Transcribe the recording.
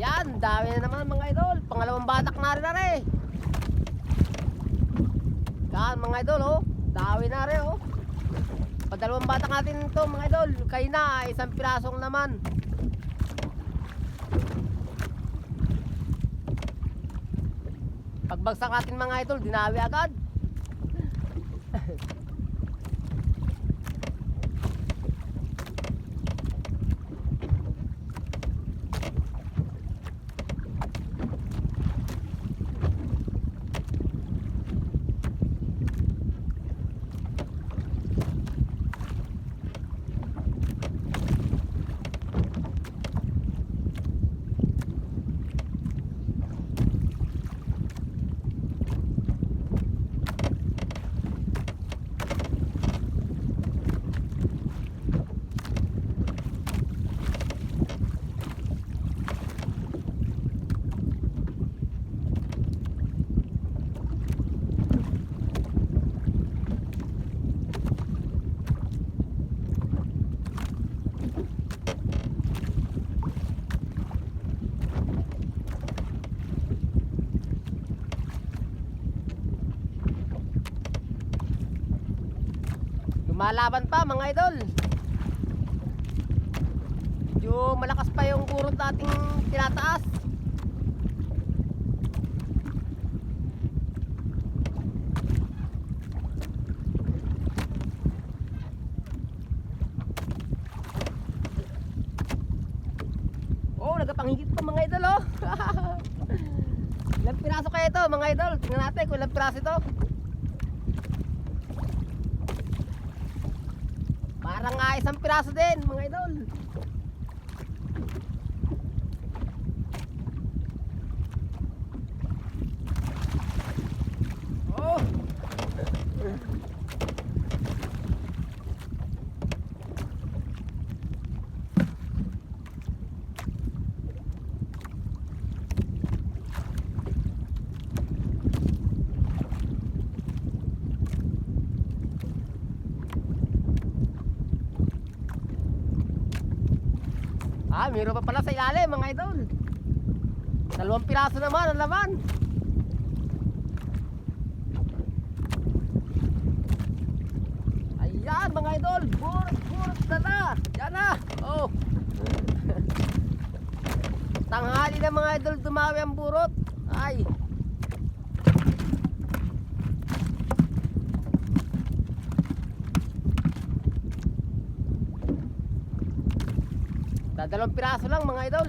Ayan, dami na naman mga idol. Pangalawang batak na rin na rin. Yan mga idol oh. Dami na rin oh. Padalawang batak natin ito mga idol. Kay na, isang pirasong naman. Pagbagsak natin mga idol, dinawi agad. Lumalaban pa mga idol. Medyo malakas pa yung kurot nating tinataas. Oh, nagkapanghigit pa mga idol oh. ilang piraso kaya ito mga idol? Tingnan natin kung ilang piraso ito. Parang nga isang piraso din, mga idol. Oh! Ah, meron pa pala sa ilalim, mga idol. Dalawang piraso naman ang laman. Ayan, mga idol. Burot, burot na na. Yan na. Oh. Tanghali na mga idol dumawi ang burot. Ay. Dadalawang piraso lang mga idol.